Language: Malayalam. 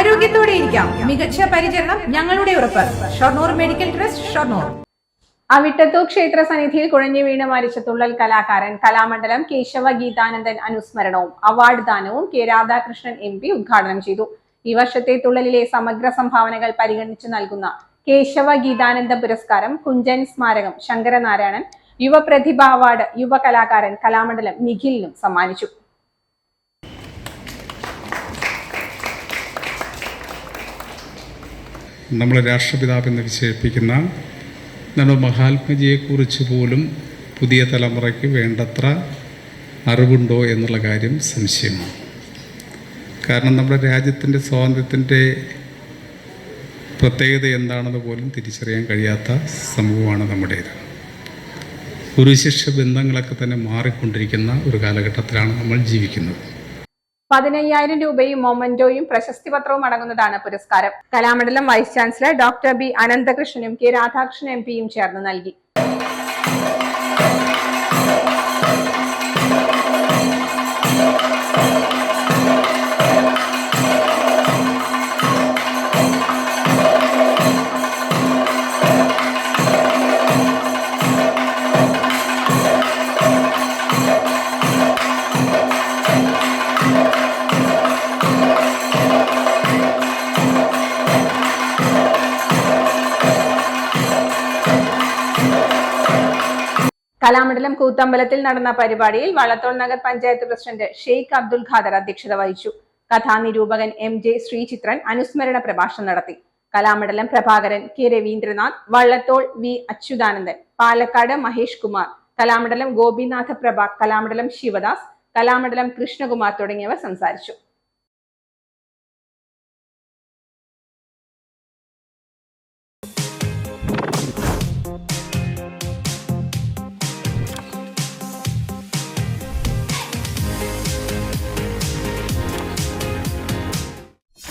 ആരോഗ്യത്തോടെ ഇരിക്കാം. മികച്ച പരിചരണം ഞങ്ങളുടെ ഉറപ്പ്. Shoranur medical trust Shoranur. Avittathur ക്ഷേത്ര സന്നിധിയിൽ കുഴഞ്ഞു വീണ് മരിച്ച തുള്ളൽ കലാകാരൻ കലാമണ്ഡലം കേശവ ഗീതാനന്ദൻ അനുസ്മരണവും അവാർഡ് ദാനവും കെ രാധാകൃഷ്ണൻ എം പി ഉദ്ഘാടനം ചെയ്തു. ഈ വർഷത്തെ തുള്ളലിലെ സമഗ്ര സംഭാവനകൾ പരിഗണിച്ചു നൽകുന്ന കേശവ ഗീതാനന്ദ പുരസ്കാരം കുഞ്ചൻ സ്മാരകം ശങ്കരനാരായണൻ യുവപ്രതിഭ അവാർഡ് യുവ കലാകാരൻ കലാമണ്ഡലം നിഖിലിനും സമ്മാനിച്ചു. നമ്മൾ രാഷ്ട്രപിതാവെന്ന് വിശേഷിപ്പിക്കുന്ന നമ്മുടെ മഹാത്മജിയെക്കുറിച്ച് പോലും പുതിയ തലമുറയ്ക്ക് വേണ്ടത്ര അറിവുണ്ടോ എന്നുള്ള കാര്യം സംശയമാണ്. കാരണം നമ്മുടെ രാജ്യത്തിന്റെ സ്വാതന്ത്ര്യത്തിന്റെ പ്രത്യേകത എന്താണെന്ന് പോലും തിരിച്ചറിയാൻ കഴിയാത്ത സമൂഹമാണ് നമ്മുടേത്. ഗുരുശിഷ്യ ബന്ധങ്ങളൊക്കെ തന്നെ മാറിക്കൊണ്ടിരിക്കുന്ന ഒരു കാലഘട്ടത്തിലാണ് നമ്മൾ ജീവിക്കുന്നത്. പതിനയ്യായിരം രൂപയും മൊമന്റോയും പ്രശസ്തി പത്രവും അടങ്ങുന്നതാണ് പുരസ്കാരം. Kalamandalam vice chancellor doctor B അനന്തകൃഷ്ണനും K Radhakrishnan M പിയും ചേർന്ന് നൽകി. കലാമണ്ഡലം കൂത്തമ്പലത്തിൽ നടന്ന പരിപാടിയിൽ വള്ളത്തോൾ നഗർ പഞ്ചായത്ത് പ്രസിഡന്റ് ഷെയ്ഖ് അബ്ദുൽ ഖാദർ അധ്യക്ഷത വഹിച്ചു. കഥാനിരൂപകൻ എം ജെ ശ്രീചിത്രൻ അനുസ്മരണ പ്രഭാഷണം നടത്തി. കലാമണ്ഡലം പ്രഭാകരൻ കെ രവീന്ദ്രനാഥ് വള്ളത്തോൾ വി അച്യുതാനന്ദൻ പാലക്കാട് മഹേഷ് കുമാർ കലാമണ്ഡലം ഗോപിനാഥ പ്രഭ കലാമണ്ഡലം ശിവദാസ് കലാമണ്ഡലം കൃഷ്ണകുമാർ തുടങ്ങിയവർ സംസാരിച്ചു.